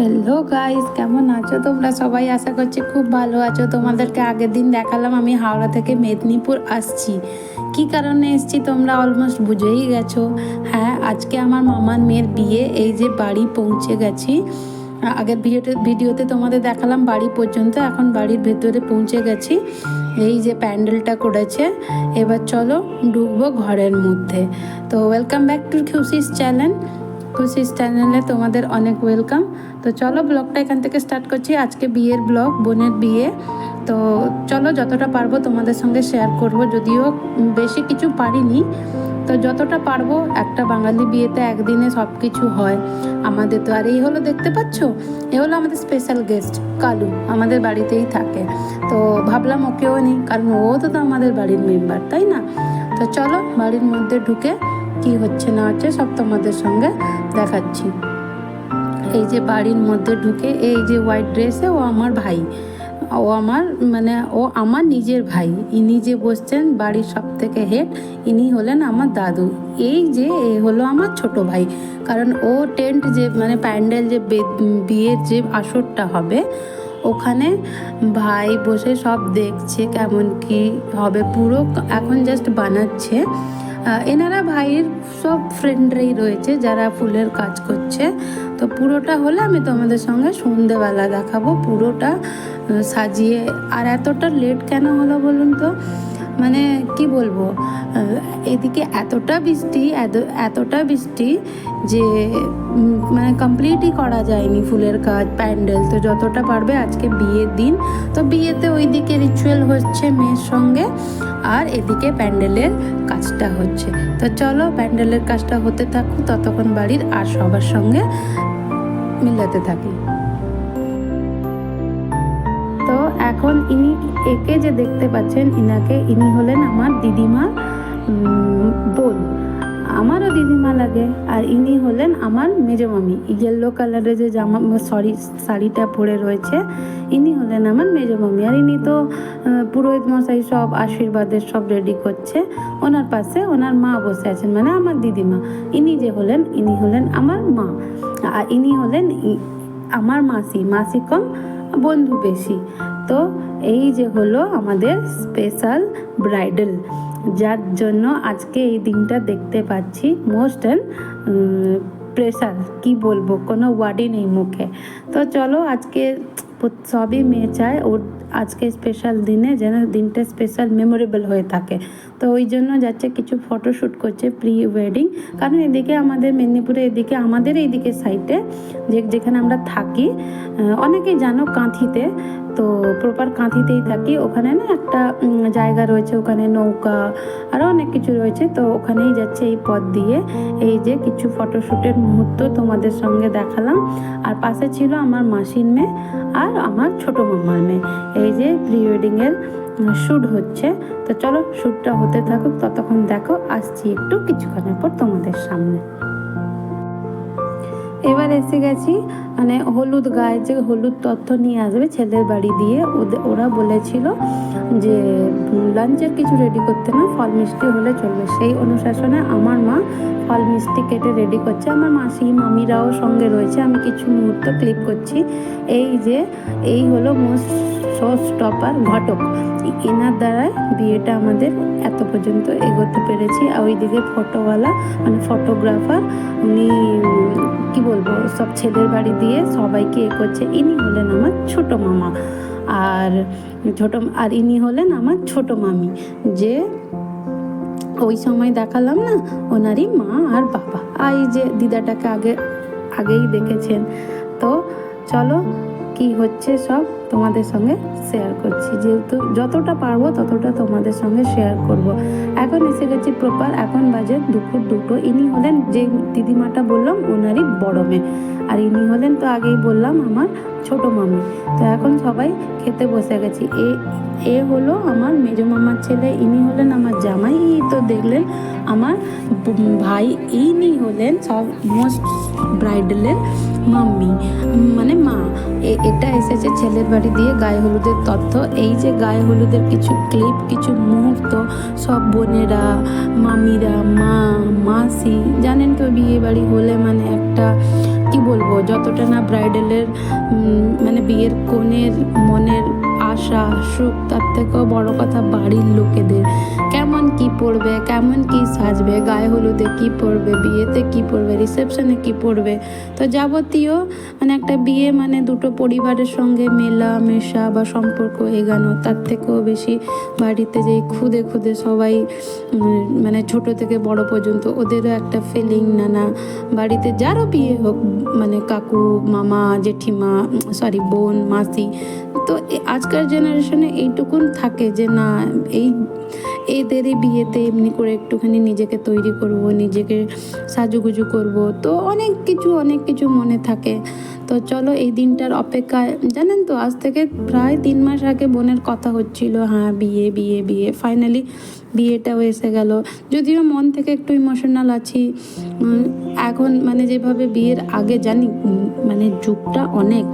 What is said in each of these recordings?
Hello guys কেমন আছো তোমরা? সবাই আশা করছি খুব ভালো আছো। তোমাদেরকে আগের দিন দেখালাম, আমি হাওড়া থেকে মেদিনীপুর আসছি। কি কারণে এসছি তোমরা অলমোস্ট বুঝেই গেছো। হ্যাঁ আজকে আমার মামার মেয়ের বিয়ে, এই যে বাড়ি পৌঁছে গেছি। আগের ভিডিওতে ভিডিওতে তোমাদের দেখালাম বাড়ি পর্যন্ত, এখন বাড়ির ভেতরে পৌঁছে গেছি। এই যে প্যান্ডেলটা করেছে। এবার চলো ঢুকবো ঘরের মধ্যে। তো welcome back to Khushi's channel Khushi's চ্যানেলে তোমাদের অনেক ওয়েলকাম তো চলো ব্লগটা এখান থেকে স্টার্ট করছি। আজকে বিয়ের ব্লগ বোনের বিয়ে। তো চলো যতটা পারব তোমাদের সঙ্গে শেয়ার করব। যদিও বেশি কিছু পারিনি। তো যতটা পারব, একটা বাঙালি বিয়েতে একদিনে সব কিছু হয়। আমাদের তো আর এই হলো দেখতে পাচ্ছ? এ হলো আমাদের স্পেশাল গেস্ট কালু। আমাদের বাড়িতেই থাকে। তো ভাবলাম ওকেও নিই, কারণ ও তো তো আমাদের বাড়ির মেম্বার তাই না? তো চলো বাড়ির মধ্যে ঢুকে কি হচ্ছে না হচ্ছে সব তোমাদের সঙ্গে দেখাচ্ছি। এই যে বাড়ির মধ্যে ঢুকে, এই যে হোয়াইট ড্রেসে ও আমার ভাই। ও আমার মানে ও আমার নিজের ভাই। ইনি যে বসছেন বাড়ির সব থেকে হেড ইনি হলেন আমার দাদু। এই যে এ হলো আমার ছোট ভাই। কারণ ও টেন্ট যে মানে প্যান্ডেল যে বিয়ের যে আসরটা হবে, ওখানে ভাই বসে সব দেখছে কেমন কি হবে। পুরো এখন জাস্ট বানাচ্ছে। এনারা ভাইয়ের সব ফ্রেন্ডরাই রয়েছে যারা ফুলের কাজ করছে। তো পুরোটা হলে আমি তোমাদের সঙ্গে সন্ধেবেলা দেখাবো পুরোটা সাজিয়ে। আর এতটা লেট কেন হলো বলুন তো? মানে কি বলব? এদিকে এতটা বৃষ্টি, এত- এতটা বৃষ্টি যে মানে কমপ্লিটই করা যায়নি ফুলের কাজ, প্যান্ডেল। তো যতটা পারবে আজকে বিয়ের দিন। তো বিয়েতে ওইদিকে রিচুয়াল হচ্ছে মেয়ের সঙ্গে। আর এদিকে প্যান্ডেলের কাজটা হচ্ছে। তো চলো প্যান্ডেলের কাজটা হতে থাকুক, ততক্ষণ বাড়ির আর সবার সঙ্গে মিলাতে থাকি। তো এখন ইনি, একে যে দেখতে পাচ্ছেন, ইনাকে ইনি হলেন আমার দিদিমা বোন। আমারও দিদিমা লাগে, আর ইনি হলেন আমার মেজো মামি। ইয়েলো কালারের যে জামা সরি শাড়িটা পরে রয়েছে, ইনি হলেন আমার মেজো মামি। আর ইনি তো পুরোহিত মশাই সব আশীর্বাদের সব রেডি করছে। ওনার পাশে ওনার মা বসে আছেন মানে আমার দিদিমা। ইনি যে হলেন, ইনি হলেন আমার মা। আর ইনি হলেন আমার মাসি। মাসি কম, বন্ধু বেশি। তো এই যে হলো আমাদের স্পেশাল ব্রাইডাল, যার জন্য আজকে এই দিনটা দেখতে পাচ্ছি মোস্ট অ্যান্ড প্রেশার কি বলব? কোনো ওয়ার্ডই নেই মুখে। তো চলো আজকে সবই মেয়ে চায়, ওর আজকে স্পেশাল দিনে যেন দিনটা স্পেশাল মেমোরেবল হয়ে থাকে। তো ওই জন্য যাচ্ছে কিছু ফটোশ্যুট করছে প্রি ওয়েডিং। কারণ এদিকে আমাদের মেদিনীপুরে এদিকে, আমাদের এইদিকে সাইডে যে, যেখানে আমরা থাকি অনেকেই জানো কাঁথিতে। তো প্রপার কাঁথিতেই থাকি। ওখানে না একটা জায়গা রয়েছে, ওখানে নৌকা আরও অনেক কিছু রয়েছে। তো ওখানেই যাচ্ছে এই পথ দিয়ে। এই যে কিছু ফটোশ্যুটের মুহূর্ত তোমাদের সঙ্গে দেখালাম। আর পাশে ছিল আমার মাসির মেয়ে আর আমার ছোট মামার মেয়ে। এই যে প্রি ওয়েডিংয়ের শ্যুট হচ্ছে। তো চলো শ্যুটটা হতে থাকুক, ততক্ষণ দেখো। আসছি একটু কিছুক্ষণের পর তোমাদের সামনে। এবার এসে গেছি মানে হলুদ গায়ে যে হলুদ তথ্য নিয়ে আসবে ছেলের বাড়ি দিয়ে ওদের ওরা বলেছিল যে লাঞ্চের কিছু রেডি করতে না, ফল মিষ্টি হলে চলবে। সেই অনুশাসনে আমার মা ফল মিষ্টি কেটে রেডি করছে। আমার মাসি, মামিরাও সঙ্গে রয়েছে। আমি কিছু মুহূর্ত ক্লিক করছি। এই যে, এই হলো মোস্ট শো স্টপার ঘটক। এনার দ্বারাই বিয়েটা আমাদের এত পর্যন্ত এগোতে পেরেছি। আর ওইদিকে ফটোওয়ালা মানে ফটোগ্রাফার উনি কি বলব, সব ছেলের বাড়ি দিয়ে সবাইকে এ করছে। ইনি হলেন আমার ছোট মামা। আর ছোট, আর ইনি হলেন আমার ছোট মামি, যে ওই সময় দেখালাম না? ওনারই মা আর বাবা। আর এই যে দিদাটাকে আগে, আগেই দেখেছেন। তো চলো, কি হচ্ছে সব? তোমাদের সঙ্গে শেয়ার করছি। যেহেতু যতটা পারব ততটা তোমাদের সঙ্গে শেয়ার করব। এখন এসে গেছি প্রপার এখন বাজে দুপুর দুটো। ইনি হলেন যে দিদিমাটা বললাম, ওনারই বড় মেয়ে। আর ইনি হলেন তো আগেই বললাম আমার ছোট মামি। তো এখন সবাই খেতে বসে গেছি। এ এ হলো আমার মেজো মামার ছেলে, ইনি হলেন আমার জামাই। তো দেখলেন আমার ভাই, ইনি হলেন সব মোস্ট ব্রাইডালের মাম্মি। মানে মা। এটা এসেছে ছেলের বাড়ি দিয়ে গায়ে হলুদের তথ্য। এই যে গায়ে হলুদের কিছু ক্লিপ কিছু মুহূর্ত, সব বোনেরা, মামিরা, মা, মাসি, জানেন তো বিয়ে বাড়ি হলে মানে একটা, কি বলব, যতটা না ব্রাইডালের মানে বিয়ের কোণের, মনের আশা, সুখ, তার থেকেও বড় কথা বাড়ির লোকেদের। কেমন কি পরবে কেমন কি সাজবে, গায়ে হলুদে কি পরবে বিয়েতে কি পড়বে, রিসেপশনে কি পড়বে। তো যাবতীয় মানে একটা বিয়ে মানে দুটো পরিবারের সঙ্গে মেলা মেশা বা সম্পর্ক এগানো, তার থেকেও বেশি বাড়িতে যে খুদে খুদে সবাই মানে ছোট থেকে বড় পর্যন্ত, ওদেরও একটা ফিলিং নানা বাড়িতে যারও বিয়ে হোক মানে কাকু, মামা, জেঠিমা সরি বোন, মাসি, তো এ- আজকাল জেনারেশনে এইটুকুন থাকে যে না, এই এদেরই বিয়েতে এমনি করে একটুখানি নিজেকে তৈরি করব, নিজেকে সাজুগুজু করব। তো অনেক কিছু অনেক কিছু মনে থাকে। তো চলো এই দিনটার অপেক্ষায় জানেন তো, আজ থেকে প্রায় তিন মাস আগে বোনের কথা হচ্ছিল হ্যাঁ বিয়ে বিয়ে বিয়ে। ফাইনালি বিয়েটাও এসে গেল। যদিও মন থেকে একটু ইমোশনাল আছি। এখন মানে যেভাবে বিয়ের আগে জানি মানে যুগটা অনেক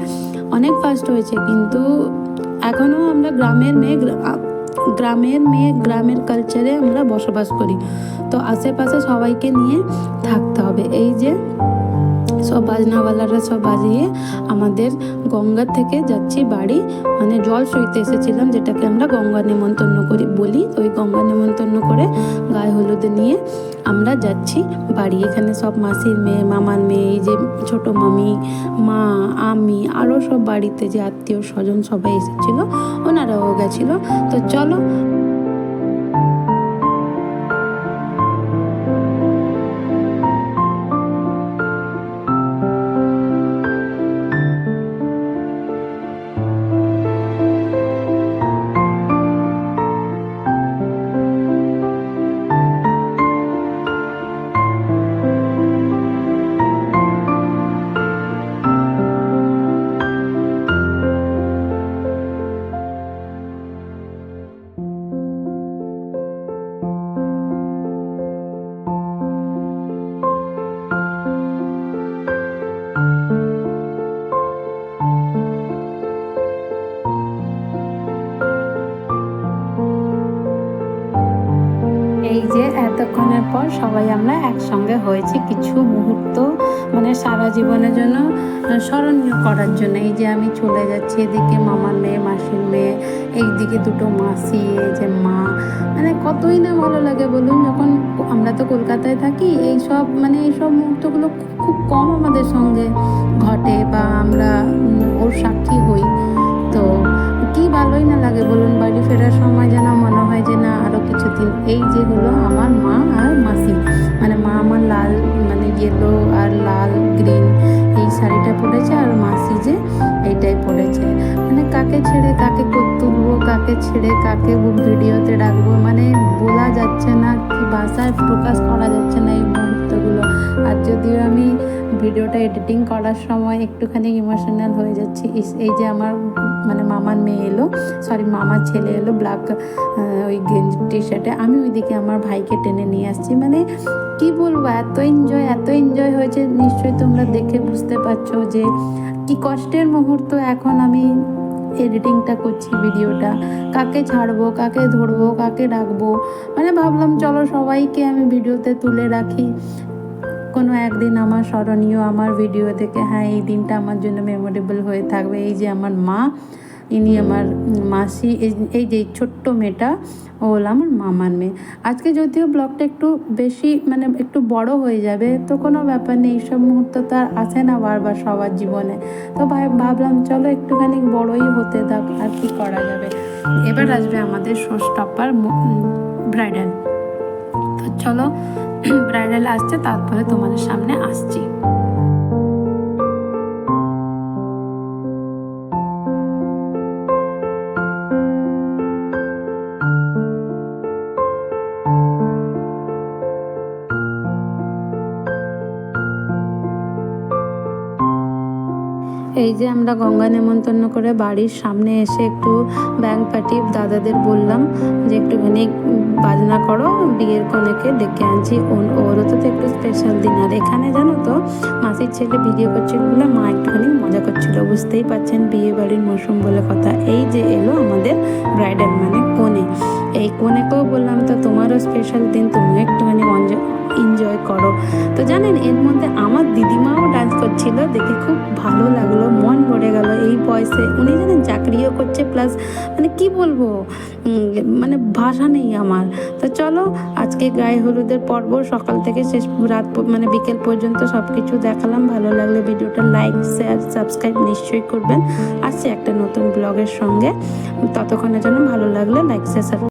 অনেক ফাস্ট হয়েছে। কিন্তু এখনও আমরা গ্রামের মেয়ে গ্রামের মেয়ে, গ্রামের কালচারে আমরা বসবাস করি। তো আশেপাশে সবাইকে নিয়ে থাকতে হবে। এই যে সব বাজনাওয়ালারা সব বাজিয়ে আমাদের গঙ্গা থেকে যাচ্ছি বাড়ি। মানে জল সইতে এসেছিলাম, যেটাকে আমরা গঙ্গা নেমন্তন্ন করি বলি। ওই গঙ্গা নেমন্তন্ন করে গায়ে হলুদে নিয়ে আমরা যাচ্ছি বাড়ি। এখানে সব মাসির মেয়ে, মামার মেয়ে, এই যে ছোট মামি, মা, আমি আরও সব বাড়িতে যে আত্মীয় স্বজন সবাই এসেছিল, ওনারাও গেছিল। তো চলো সবাই আমরা একসঙ্গে হয়েছি কিছু মুহূর্ত মানে সারা জীবনের জন্য স্মরণীয় করার জন্য। এই যে আমি চলে যাচ্ছি, এদিকে মামার মেয়ে, মাসির মেয়ে, এইদিকে দুটো মাসি যে মা। মানে কতই না ভালো লাগে বলুন, যখন আমরা তো কলকাতায় থাকি, এই সব মানে এই সব মুহূর্তগুলো খুব- খুব কম আমাদের সঙ্গে ঘটে বা আমরা ওর সাক্ষী হই। তো কি ভালোই না লাগে বলুন, বাড়ি ফেরার সময় যেন মনে হয় যে না আরও কিছুদিন। এই যে হলো আমার মা। ছেড়ে কাকে ভিডিওতে রাখব মানে বলা যাচ্ছে না কি ভাষায় প্রকাশ করা যাচ্ছে না এই মুহূর্তগুলো। আর যদিও আমি ভিডিওটা এডিটিং করার সময় একটুখানি ইমোশনাল হয়ে যাচ্ছি এই যে আমার মানে মামার মেয়ে এলো সরি মামার ছেলে এলো ব্ল্যাক ওই গেঞ্জি টি শার্টে আমি ওইদিকে আমার ভাইকে টেনে নিয়ে আসছি। মানে কি বলব, এত এনজয় এত এনজয় হয়েছে। নিশ্চয়ই তোমরা দেখে বুঝতে পারছ যে কি কষ্টের মুহূর্ত এখন আমি এডিটিংটা করছি ভিডিওটা কাকে ছাড়বো, কাকে ধরবো, কাকে ডাকবো মানে ভাবলাম, চলো সবাইকে আমি ভিডিওতে তুলে রাখি। কোনো একদিন আমার স্মরণীয় আমার ভিডিও থেকে হ্যাঁ এই দিনটা আমার জন্য মেমোরেবল হয়ে থাকবে। এই যে আমার মা ইনি আমার মাসি, এই- যে ছোট্ট মেয়েটা, ও হলো আমার মামার মেয়ে। আজকে যদিও ব্লগটা একটু বেশি মানে একটু বড় হয়ে যাবে, তো কোনো ব্যাপার নেই, এইসব মুহূর্ত তো আর আসে না বারবার সবার জীবনে। তো ভাই, ভাবলাম চলো একটুখানি বড়ই হতে থাক, আর কি করা যাবে। এবার আসবে আমাদের শো স্টপার ব্রাইডাল। তো চলো, ব্রাইডাল আসছে, তারপরে তোমাদের সামনে আসছি। এই যে আমরা গঙ্গা নেমন্তন্ন করে বাড়ির সামনে এসে একটু ব্যাংক পার্টি দাদাদের বললাম যে একটুখানি বাজনা করো, বিয়ের কনেকে ডেকে আনছি। ওর- তো একটু স্পেশাল দিন আর এখানে জানো তো, মাসির ছেলে ভিডিও করছিল বলে মা একটুখানি মজা করছিল। বুঝতেই পাচ্ছেন বিয়ে বাড়ির মৌসুম বলে কথা। এই যে এলো আমাদের ব্রাইডাল মানে কনে। এই কনেকেও বললাম, তো তোমারও স্পেশাল দিন, তুমিও একটুখানি এনজয় করো। তো জানেন, এর মধ্যে আমার দিদিমাও ডান্স করছিল, দেখে খুব ভালো লাগল, মন ভরে গেল এই বয়সে। উনি জানেন চাকরিও করছে প্লাস মানে কি বলব মানে ভাষা নেই আমার। তো চলো, আজকে গায়ে হলুদের পর্ব, সকাল থেকে শেষ, রাত মানে বিকেল পর্যন্ত সব কিছু দেখালাম। ভালো লাগলে ভিডিওটা লাইক শেয়ার সাবস্ক্রাইব নিশ্চয়ই করবেন। আসছে একটা নতুন ব্লগের সঙ্গে। ততক্ষণের জন্য ভালো লাগলে লাইক শেয়ার